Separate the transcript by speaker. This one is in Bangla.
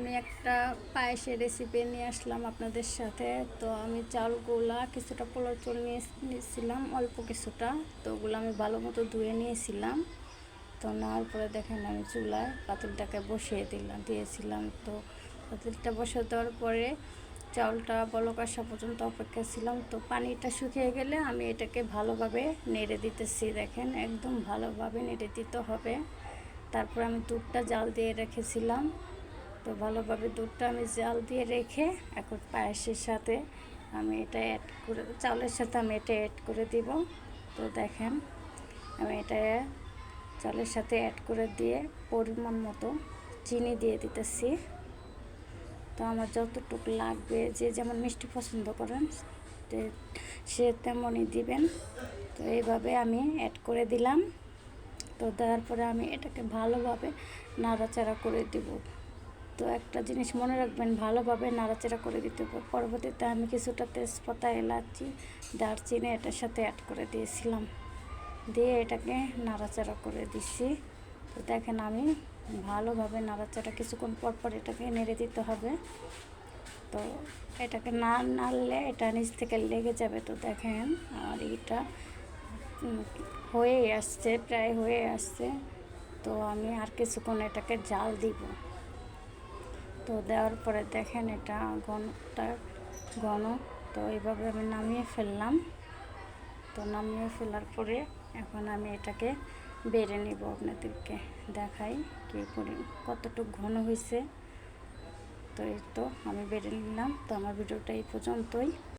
Speaker 1: আমি একটা পায়েসের রেসিপি নিয়ে আসলাম আপনাদের সাথে। তো আমি চালগুলা কিছুটা পোলাও চল নিয়েছিলাম, অল্প কিছুটা। তো ওগুলো আমি ভালো মতো ধুয়ে নিয়েছিলাম। তো নেওয়ার পরে দেখেন আমি চুলায় পাতিলটাকে বসিয়ে দিলাম, দিয়েছিলাম। তো পাতিলটা বসিয়ে দেওয়ার পরে চাউলটা বলক আসা পর্যন্ত অপেক্ষা ছিলাম। তো পানিটা শুকিয়ে গেলে আমি এটাকে ভালোভাবে নেড়ে দিতেছি, দেখেন একদম ভালোভাবে নেড়ে দিতে হবে। তারপর আমি দুধটা জাল দিয়ে রেখেছিলাম। তো ভালোভাবে দুধটা আমি জাল দিয়ে রেখে এখন পায়েসের সাথে আমি এটা অ্যাড করে চাউলের সাথে আমি এটা অ্যাড করে দিব। তো দেখেন, আমি এটা চালের সাথে অ্যাড করে দিয়ে পরিমাণ মতো চিনি দিয়ে দিতেছি। তো আমার যতটুকু লাগবে, যে যেমন মিষ্টি পছন্দ করেন সে তেমনই দিবেন। তো এইভাবে আমি অ্যাড করে দিলাম। তো দেওয়ার পরে আমি এটাকে ভালোভাবে নাড়াচাড়া করে দিব। তো একটা জিনিস মনে রাখবেন, ভালোভাবে নাড়াচাড়া করে দিতে হবে পরবর্তীতে আমি কিছুটা তেজপাতা, এলাচি, দারচিনি এটার সাথে অ্যাড করে দিয়েছিলাম। দিয়ে এটাকে নাড়াচাড়া করে দিচ্ছি। তো দেখেন আমি ভালোভাবে নাড়াচাড়া কিছুক্ষণ পর পর এটাকে নেড়ে দিতে হবে। তো এটাকে না নাড়লে এটা নিচ থেকে লেগে যাবে। তো দেখেন আর এটা হয়ে আসছে, প্রায় হয়ে আসছে। তো আমি আর কিছুক্ষণ এটাকে জাল দিব। তো দেওয়ার পরে দেখেন এটা ঘনটা ঘন। তো এইভাবে আমি নামিয়ে ফেললাম। তো নামিয়ে ফেলার পরে এখন আমি এটাকে বেড়ে নিব আপনাদেরকে দেখাই কী করে কতটুকু ঘন হয়েছে তো এই তো আমি বেড়ে নিলাম। তো আমার ভিডিওটা এই পর্যন্তই।